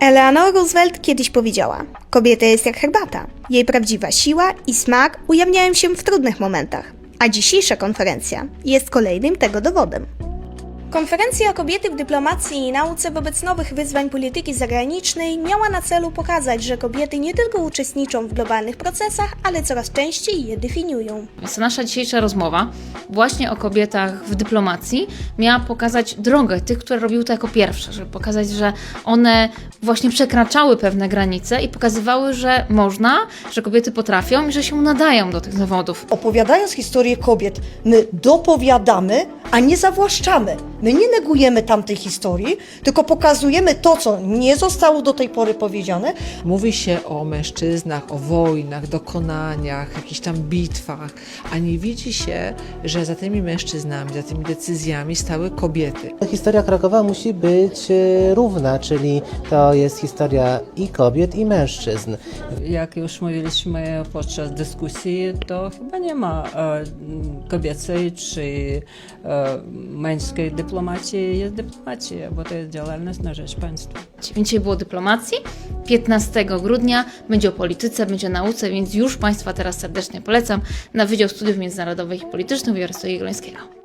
Eleanor Roosevelt kiedyś powiedziała: Kobieta jest jak herbata. Jej prawdziwa siła i smak ujawniają się w trudnych momentach. A dzisiejsza konferencja jest kolejnym tego dowodem. Konferencja Kobiety w dyplomacji i nauce wobec nowych wyzwań polityki zagranicznej miała na celu pokazać, że kobiety nie tylko uczestniczą w globalnych procesach, ale coraz częściej je definiują. Więc nasza dzisiejsza rozmowa właśnie o kobietach w dyplomacji miała pokazać drogę tych, które robiły to jako pierwsze, żeby pokazać, że one właśnie przekraczały pewne granice i pokazywały, że można, że kobiety potrafią i że się nadają do tych zawodów. Opowiadając historię kobiet, my dopowiadamy, a nie zawłaszczamy. My nie negujemy tamtej historii, tylko pokazujemy to, co nie zostało do tej pory powiedziane, Mówi się o mężczyznach, o wojnach, dokonaniach, jakichś tam bitwach, a nie widzi się, że za tymi mężczyznami, za tymi decyzjami stały kobiety. Historia Krakowa musi być e, równa, czyli to jest historia i kobiet, i mężczyzn. Jak już mówiliśmy podczas dyskusji, to chyba nie ma e, kobiecej czy e, męskiej dyplomacji. Jest dyplomacja, bo to jest działalność na rzecz państwa. Dzisiaj było dyplomacji. 15 grudnia będzie o polityce, będzie o nauce, więc już Państwa teraz serdecznie polecam na Wydział Studiów Międzynarodowych i Politycznych Uniwersytetu Jagiellońskiego.